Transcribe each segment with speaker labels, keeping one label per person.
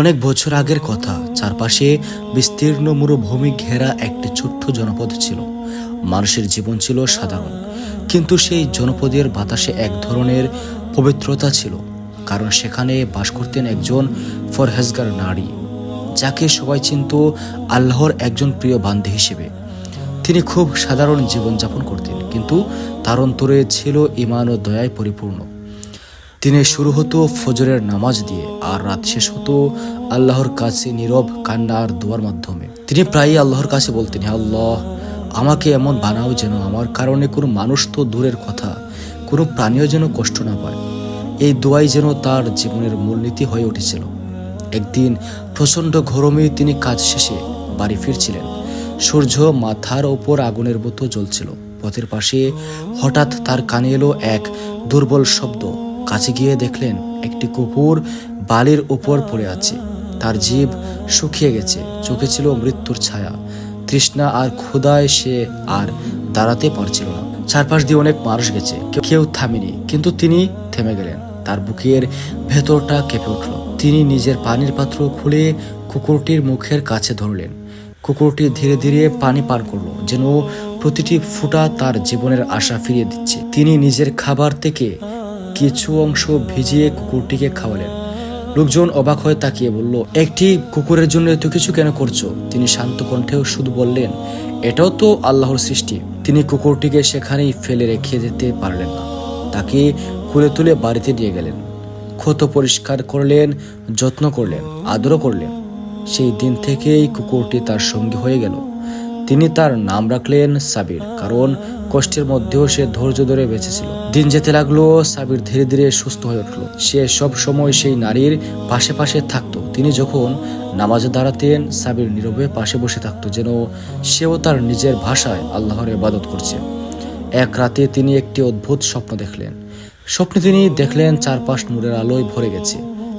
Speaker 1: অনেক বছর আগের কথা। চারপাশে বিস্তীর্ণ মরুভূমি ঘেরা একটি ছোট্ট জনপদ ছিল। মানুষের জীবন ছিল সাধারণ। কিন্তু সেই জনপদের বাতাসে এক ধরনের পবিত্রতা ছিল। কারণ সেখানে বাস করতেন একজন ফরহেজগার নারী, যাকে সবাই চিনত আল্লাহর একজন প্রিয় বান্ধী হিসেবে। তিনি খুব সাধারণ জীবনযাপন করতেন, কিন্তু তার অন্তরে ছিল ইমান ও দয়ায় পরিপূর্ণ। দিনে শুরু হতো ফজরের নামাজ দিয়ে, আর রাত শেষ হতো আল্লাহর কাছে নীরব কান্না আর দোয়ার মাধ্যমে। তিনি প্রায়ই আল্লাহর কাছে বলতেন আল্লাহ, আমাকে এমন বানাও যেন আমার কারণে কোনো মানুষ তো দূরের কথা, কোনো প্রাণীও যেন কষ্ট না পায়। এই দোয়াই যেন তার জীবনের মূলনীতি হয়ে উঠেছিল। একদিন প্রচণ্ড গরমে তিনি কাজ শেষে বাড়ি ফিরছিলেন। সূর্য মাথার ওপর আগুনের মতো জ্বলছিল। পথের পাশে হঠাৎ তার কানে এলো এক দুর্বল শব্দ। কাছে গিয়ে দেখলেন একটি কুকুর বালির উপর পড়ে আছে। তার জীব শুকিয়ে গেছে, চোখে ছিল মৃত্যুর ছায়া। তৃষ্ণা আর ক্ষুধায় সে আর দাঁড়াতে পারছিল না। চারপাশ দিয়ে অনেক মানুষ গেছে, কেউ থামেনি, কিন্তু তিনি থেমে গেলেন। তার বুকের ভেতরটা কেঁপে উঠল। তিনি নিজের পানির পাত্র খুলে কুকুরটির মুখের কাছে ধরলেন। কুকুরটি ধীরে ধীরে পানি পান করল, যেন প্রতিটি ফুটা তার জীবনের আশা ফিরিয়ে দিচ্ছে। তিনি নিজের খাবার থেকে কিছু অংশ ভিজিয়ে কুকুরটিকে খাওয়ালেন। লোকজন অবাক হয়ে তাকিয়ে বলল, একটি কুকুরের জন্য এত কিছু কেন করছ? তিনি শান্ত কণ্ঠেও শুধু বললেন, এটাও তো আল্লাহর সৃষ্টি। তিনি কুকুরটিকে সেখানেই ফেলে রেখে যেতে পারলেন না। তাকে খুলে তুলে বাড়িতে নিয়ে গেলেন। ক্ষত পরিষ্কার করলেন, যত্ন করলেন, আদরও করলেন। সেই দিন থেকেই কুকুরটি তার সঙ্গী হয়ে গেল। তিনি তার নাম রাখলেন সাবির, কারণ কষ্টের মধ্যেও সে ধৈর্য ধরে বেঁচেছিল। দিন যেতে লাগল, সাবির ধীরে ধীরে সুস্থ হয়ে উঠল। সে সব সময় সেই নারীর পাশে পাশে থাকতো। তিনি যখন নামাজে দাঁড়াতেন, সাবির নীরবে পাশে বসে থাকতো যেন সেও তার নিজের ভাষায় আল্লাহর ইবাদত করছে। এক রাতে তিনি একটি অদ্ভুত স্বপ্ন দেখলেন। স্বপ্নে তিনি দেখলেন চারপাশ নূরের আলোয় ভরে গেছে।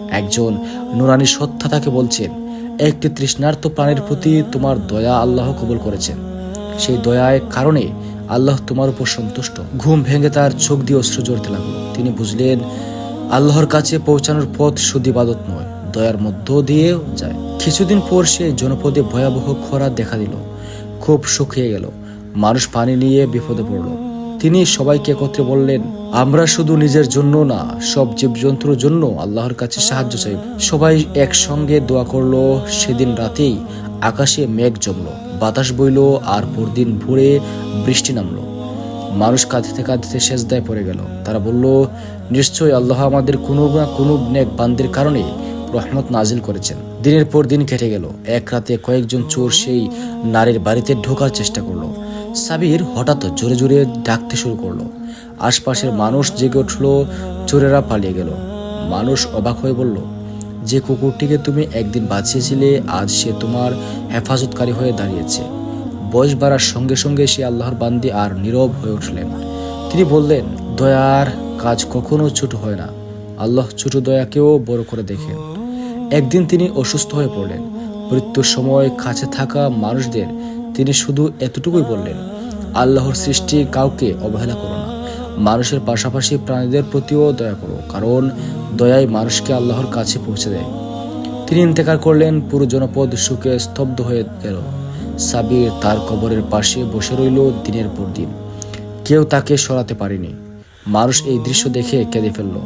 Speaker 1: একজন নুরানি সত্তা তাকে বলছেন, একটি তৃষ্ণার্ত প্রাণের প্রতি তোমার দয়া আল্লাহ কবুল করেছেন। সেই দয়ায় কারণে আল্লাহ তোমার উপর সন্তুষ্ট। ঘুম ভেঙে তার চোখ দিয়ে অশ্রু জড়তে লাগল। তিনি বুঝলেন, আল্লাহর কাছে পৌঁছানোর পথ শুধু ইবাদত নয়, দয়ার মধ্য দিয়েও যায়। কিছুদিন পর সে জনপদে ভয়াবহ খরা দেখা দিল। খুব শুকিয়ে গেল। মানুষ পানি নিয়ে বিপদে পড়ল। তিনি সবাইকে একত্রে বললেন, আমরা শুধু নিজের জন্য না, সব জীবজন্তুর জন্য আল্লাহর কাছে সাহায্য চাই সবাই একসঙ্গে দোয়া করল। সেদিন রাতেই আকাশে মেঘ জমলো। বাতাস বইলো আর পরদিন ভোরে বৃষ্টি নামলো। মানুষ কাঁদতে কাঁদতে শেষদায় পড়ে গেল। তারা বলল, নিশ্চয়ই আল্লাহ আমাদের কোনো না কোনো নেক বান্দের কারণে রহমত নাজিল করেছেন। দিনের পর দিন কেটে গেল। এক রাতে কয়েকজন চোর সেই নারীর বাড়িতে ঢোকার চেষ্টা করল। সাবির হঠাৎ জোরে জোরে ডাকতে শুরু করল। আশপাশের মানুষ জেগে উঠল, চোরেরা পালিয়ে গেল। মানুষ অবাক হয়ে বলল যে কুকুরটিকে তুমি একদিন বাঁচিয়েছিলে, আজ সে তোমার হেফাজতকারী হয়ে দাঁড়িয়েছে। বয়স বাড়ার সঙ্গে সঙ্গে সে আল্লাহর বান্দি আর নীরব হয়ে উঠলেন। তিনি বললেন, দয়ার কাজ কখনো ছোট হয় না। আল্লাহ ছোট দয়াকেও বড় করে দেখেন। একদিন তিনি অসুস্থ হয়ে পড়লেন। মৃত্যুর সময় কাছে থাকা মানুষদের তিনি শুধু এতটুকুই বললেন, আল্লাহর সৃষ্টি কাউকে অবহেলা করো না। মানুষের পাশাপাশি প্রাণীদের প্রতিও দয়া করো। কারণ দয়াই মানুষকে আল্লাহর কাছে পৌঁছে দেয়। তিনি ইন্তেকার করলেন, পুরো জনপদ সুখে স্তব্ধ হয়ে গেল। সাবির তার কবরের পাশে বসে রইল দিনের পর দিন। কেউ তাকে সরাতে পারেনি। মানুষ এই দৃশ্য দেখে কেঁদে ফেলল।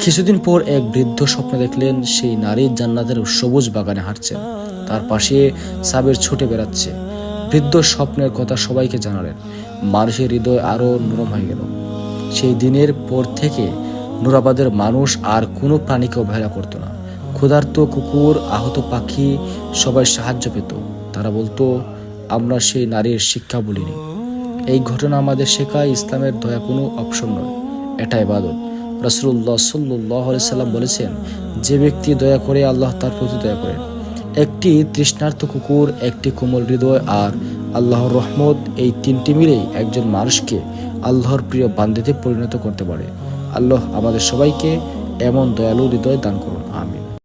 Speaker 1: কিছুদিন পর এক বৃদ্ধ স্বপ্ন দেখলেন, সেই নারী জান্নাতের সবুজ বাগানে হাঁটছেন তার পাশে সাবির ছুটে বেড়াচ্ছে। বৃদ্ধ স্বপ্নের কথা সবাইকে জানালেন। মানুষের হৃদয় আরও নরম হয়ে গেল। সেই দিনের পর থেকে নুরাবাদের মানুষ আর কোনো প্রাণীকে অবহেলা করতো না। ক্ষুধার্ত কুকুর, আহত পাখি সবাই সাহায্য পেত। তারা বলতো, আমরা সেই নারীর শিক্ষা বলিনি। এই ঘটনা আমাদের শেখায়, ইসলামের দয়া কোনো অপশন নয়। এটা ইবাদত। রসুল্লাহ সাল্লাহ সাল্লাম বলেছেন, যে ব্যক্তি দয়া করে আল্লাহ তার প্রতি দয়া করেন একটি তৃষ্ণার্ত কুকুর, একটি কোমল হৃদয় আর আল্লাহর রহমত এই তিনটি মিলেই একজন মানুষকে আল্লাহর প্রিয় বান্দিতে পরিণত করতে পারে। আল্লাহ আমাদের সবাইকে এমন দয়ালু হৃদয় দান করুন আমিন।